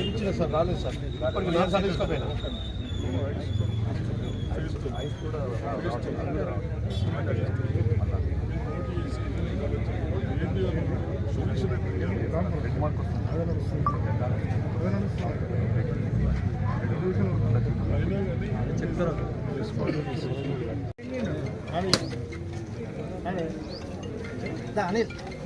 ఇచ్చిన సార్ రాలేదు సార్. ఇప్పటికి నేను సార్ తీసుకోపోయినా. అరే దా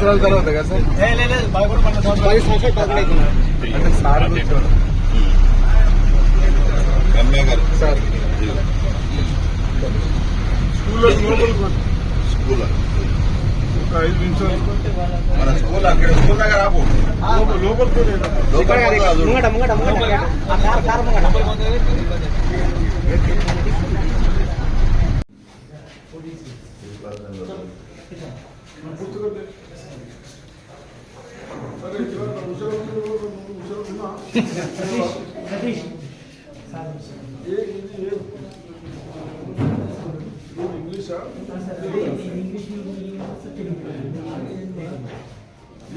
సంవత్సరాల తర్వాత కదా సార్ పది సంవత్సరాలు అంటే సార్ కూర్చోండి. ఎంఏ గారు సార్ ఇదిగో. స్కూల్ మన స్కూల్ అక్కడ స్కూల్ దగ్గర ఆపు లోపల కాదు.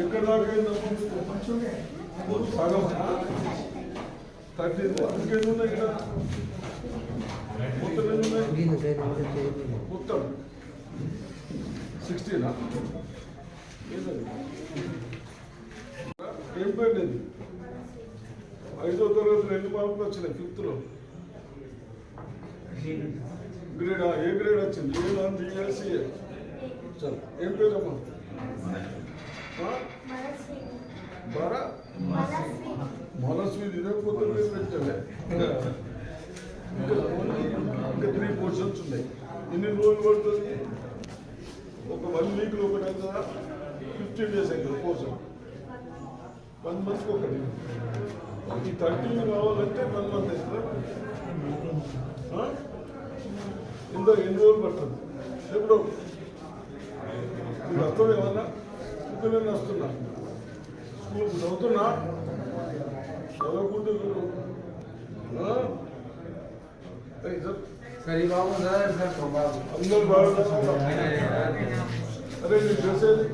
ఎక్కడ దాకా సగం థర్టీ ఇంకేం ఉన్నాయి ఇక్కడ మొత్తం ఎన్ని ఉన్నాయి మొత్తం సిక్స్టీనా ఏం పోయింది ఐదో తరగతి ఎన్ని మార్కులు వచ్చినాయి ఫిఫ్త్లో గ్రేడ్ ఏ గ్రేడ్ వచ్చింది? ఏ నాన్ బిఎస్సీ చల్. ఏం పేరు? బారా? మనస్వి ఇదే కొత్త పేరు పెట్టలే. ఇంకా త్రీ పోర్షన్స్ ఉన్నాయి. ఎన్ని రోజులు పడుతుంది? ఒక వన్ వీక్లో ఒకటి అవుతుందా? ఫిఫ్టీన్ డేస్ అవుతుంది? పోర్షన్. వన్ మంత్ ఒకటి. ఈ థర్టీన్ కావాలంటే ఆ? ఇంత ఎన్ని రోజులు పడుతుంది? ఎప్పుడు? మీరు వస్తావు ఏమన్నా? ఇప్పుడు నేను వస్తున్నా. స్కూల్ చదువుతున్నా? చదవకుంటే సార్, బాబు సార్ సార్ బాబు. అందరూ బాగున్నారా అరే నీ డ్రెస్ ఏది?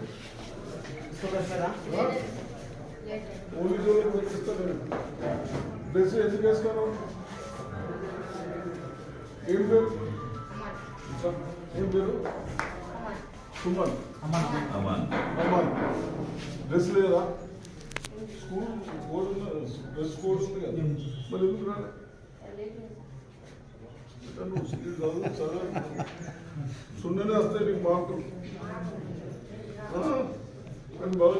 ఓన్లీ పోలీసు వాళ్ళకి పంపిస్తాను డ్రెస్ ఎందుకు వేస్తాను ఏం పేరు ఏం పేరు సుమన్ అమ్మా అమ్మాయి డ్రెస్ లేదా స్కూల్ కోడ్ ఉన్న డ్రెస్ కోడ్ ఉంది కదా మరి ఎందుకు రాలే ఇట్లా నువ్వు ఇది చదువు సున్ననే వస్తాయి నీకు మార్కులు కానీ బాగా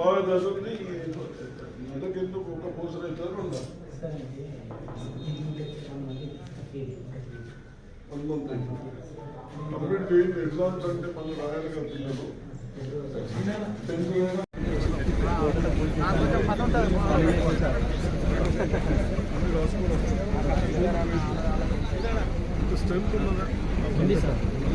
చదివి బాగా చదివి నెలకి ఎందుకు ఒక పోసర్ అవుతారు ఉందా వన్ మంత్ కంప్లీట్ చేయండి ఎగ్జామ్స్ అంటే మళ్ళీ రాయాలి కదా పిల్లలు టెన్త్ అయినా స్ట్రెంత్ ఉన్నదా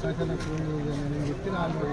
ప్రశాసన నేను చెప్పి నాలుగు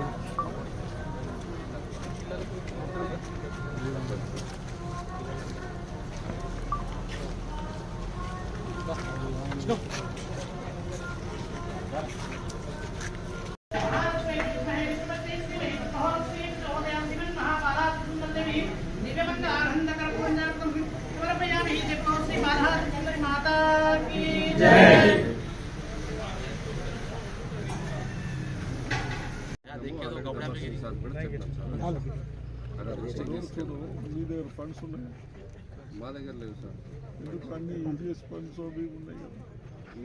ఫండ్స్ ఉన్నాయి? మా దగ్గర లేవు సార్. ఎందుకు అన్ని ఈజీఎస్ ఫండ్స్ అవి ఉన్నాయి కదా?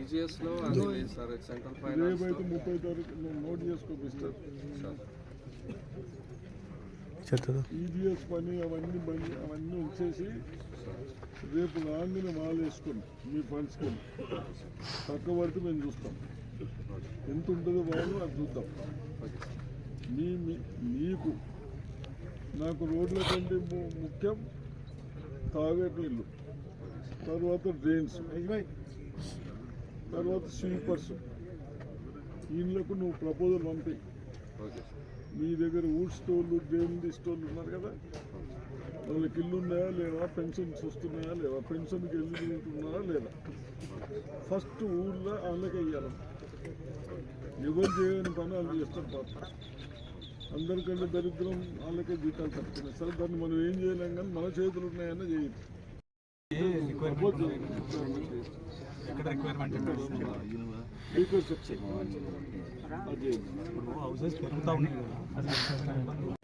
ఈజీఎస్లో అది లేదు సార్. సెంట్రల్ ఫైనాన్స్ రేపైతే ముప్పై తారీఖు నేను నోట్ చేసుకోపిస్తాను ఈజీఎస్ పని అవన్నీ బండి అవన్నీ ఉంచేసి రేపు రాగానే మాల వేసుకుని మీ ఫండ్స్కి తక్కువ వరకు మేము చూస్తాం. ఎంత ఉంటుందో బాగు అది చూద్దాం. మీ మీ- మీకు నాకు రోడ్ల కంటే ముఖ్యం తాగే నీళ్ళు తర్వాత డ్రైన్స్. తర్వాత స్వీపర్స్. వీళ్ళకు నువ్వు ప్రపోజల్ పంపి. మీ దగ్గర ఊడ్ స్టోర్లు దేవుని స్టోర్లు ఉన్నారు కదా? వాళ్ళకి ఇల్లు ఉన్నాయా లేదా పెన్షన్స్ వస్తున్నాయా లేదా పెన్షన్కి ఎలిజిబిలిటీ లేదా? ఫస్ట్ ఊళ్ళో వాళ్ళకే ఇవ్వాలి ఎవరు చేయని పని వాళ్ళు చేస్తారు పాప. అందరికంటే దరిద్రం వాళ్ళకే జీతాలు తక్కువ సరే దాన్ని మనం ఏం చేయలేం కానీ మన చేతులు ఉన్నాయన్న సెక్షన్ అది హౌసెస్ పెరుగుతూ ఉన్నాయి గుంతలు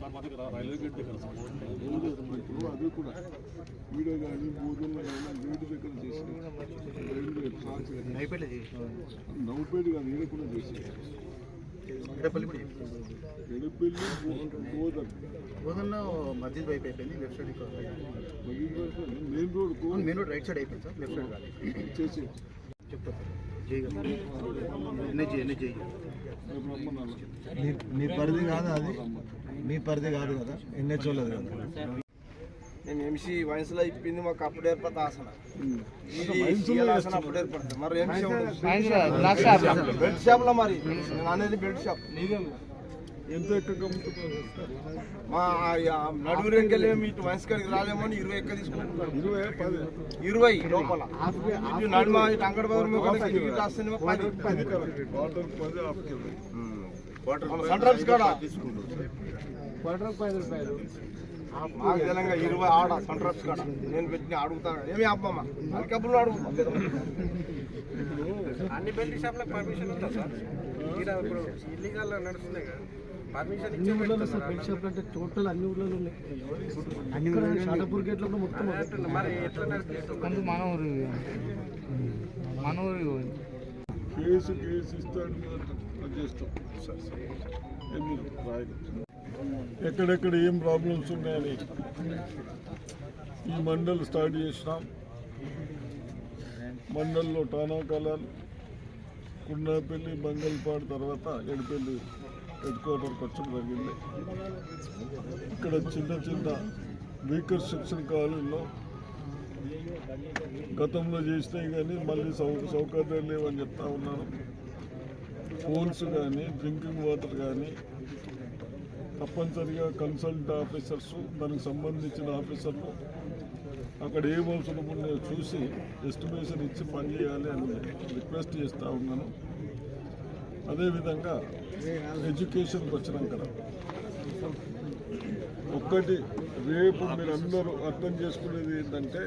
రోడ్డు మీద ఇప్పుడు అదే కూడా వీడియో కానీ భోజనం కానీ వీడి దగ్గర చేసి కాదు ఈడ కూడా చేసి ఎడపల్లి గోధుమలో మధ్య వైపు అయిపోయింది left side main road main road right side అయిపోయింది సార్ లెఫ్ట్ సైడ్ కాదు. చేసి. మీ పరిధి కాదు అది? మీ పరిధి కాదు కదా? ఎన్హెచ్ వాళ్ళది కదా? నేను ఎంసీ వయసులో ఇప్పింది మాకు అప్పుడు ఏర్పడతా ఆసన. అప్పుడు ఏర్పడుతుంది మరి ఎంసీ బెల్ట్ షాప్లో? మరి? నేను అనేది బెల్ట్ షాప్ ఎంత మా నడుగురికి వెళ్ళి ఇటు వయసు కాడికి రాలేమో అని ఇరవై ఎక్క తీసుకుంటున్నాను ఇరవై పది. ఇరవై లోపల. ఇటు నడుమ ఇటు పది. పది సెంట్రల్స్ కాడ తెలంగాణ ఇరవై ఆడ సెంట్రల్స్ కాడ. నేను పెట్టిన అడుగుతాను ఏమి అబ్బమ్మ? అదికప్పుడు అడుగు అన్ని బెల్ట్ షాప్లకు పర్మిషన్ ఉందా సార్? ఇల్లీగల్ నడుస్తున్నాయి కదా. పర్మిషన్. అంటే టోటల్ అన్ని ఊర్లలో ఉన్నాయి. అన్ని షాటపూర్ గేట్లో కూడా మొత్తం అంటున్నా, మరి ఎట్లా నడుస్తుంది మన ఊరు మన ఊరు కేసు కేసు ఇస్తాడు చేస్తాం ఎక్కడెక్కడ ఏం ప్రాబ్లమ్స్ ఉన్నాయని ఈ మండల్ స్టార్ట్ చేసినాం. మండల్లో టానా కలాల్ కుండాపల్లి బంగల్పాడు తర్వాత ఎడిపల్లి హెడ్ వచ్చడం జరిగింది. ఇక్కడ చిన్న చిన్న వీకర్ సెక్షన్ కాలంలో గతంలో చేసినాయి కానీ మళ్ళీ సౌ సౌకర్యాలు లేవని చెప్తా ఉన్నాను. ఫోన్స్ కానీ డ్రింకింగ్ వాటర్ కానీ తప్పనిసరిగా కన్సల్ట్ ఆఫీసర్స్ దానికి సంబంధించిన ఆఫీసర్లు అక్కడ ఏం అవసరం ఉన్నాయో చూసి ఎస్టిమేషన్ ఇచ్చి పని చేయాలి అని రిక్వెస్ట్ చేస్తూ ఉన్నాను. అదేవిధంగా ఎడ్యుకేషన్కి వచ్చినాం కదా. ఒక్కటి రేపు మీరు అందరూ అర్థం చేసుకునేది ఏంటంటే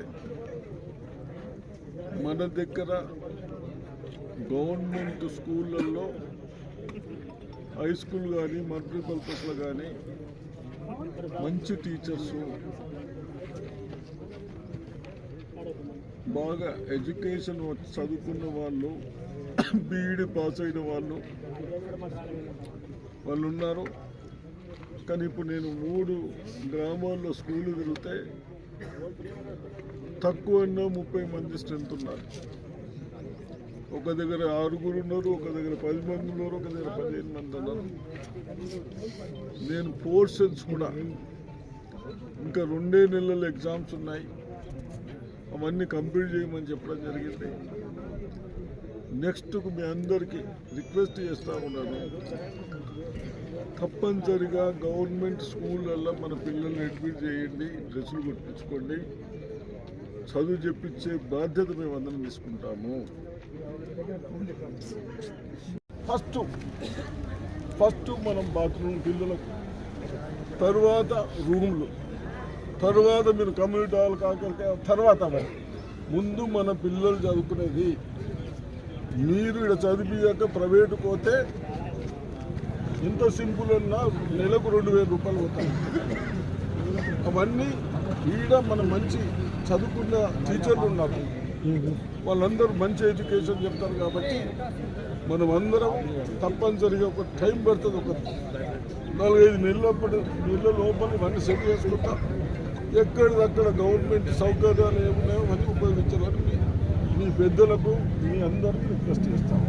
మన దగ్గర గవర్నమెంట్ స్కూళ్ళల్లో హై స్కూల్ కానీ మల్టీపర్పస్లో కానీ మంచి టీచర్స్ బాగా ఎడ్యుకేషన్ చదువుకున్న వాళ్ళు బీఈడి పాస్ అయిన వాళ్ళు. వాళ్ళు ఉన్నారు. కానీ ఇప్పుడు నేను మూడు గ్రామాల్లో స్కూలు తిరిగితే తక్కువ ముప్పై మంది స్ట్రెంత్ ఉన్నారు. ఒక దగ్గర ఆరుగురు ఉన్నారు ఒక దగ్గర పది మంది ఉన్నారు ఒక దగ్గర పదిహేను మంది ఉన్నారు. నేను పోర్షన్స్ కూడా. ఇంకా రెండే నెలల ఎగ్జామ్స్ ఉన్నాయి. అవన్నీ కంప్లీట్ చేయమని చెప్పడం జరిగింది. నెక్స్ట్ మీ అందరికీ రిక్వెస్ట్ చేస్తా ఉన్నాను. తప్పనిసరిగా గవర్నమెంట్ స్కూళ్ళల్లో మన పిల్లల్ని అడ్మిట్ చేయండి డ్రెస్సులు కుట్టించుకోండి. చదువు చెప్పించే బాధ్యత మేము అందరం తీసుకుంటాము. ఫస్ట్ ఫస్ట్ మనం బాత్రూమ్ పిల్లలకు తర్వాత రూమ్లు తర్వాత మీరు కమ్యూనిటీ హాల్ కాకరికాయ తర్వాత ముందు మన పిల్లలు చదువుకునేది మీరు ఇక్కడ చదివియాక ప్రైవేటు పోతే ఇంత సింపుల్ అన్నా నెలకు రెండు వేల రూపాయలు పోతాయి. అవన్నీ ఈడ మన మంచి చదువుకున్న టీచర్లు ఉన్నారు. వాళ్ళందరూ మంచి ఎడ్యుకేషన్ చెప్తారు కాబట్టి మనం అందరం తప్పనిసరిగా ఒక టైం పడుతుంది. ఒక నాలుగైదు నెలలప్పుడు నెలల లోపల ఇవన్నీ సెట్ చేసుకుంటాం. ఎక్కడిదక్కడ గవర్నమెంట్ సౌకర్యాలు ఏమున్నాయో అవన్నీ ఉపయోగించాలని పెద్దలకు మీ అందరికీ రిక్వెస్ట్ చేస్తాం.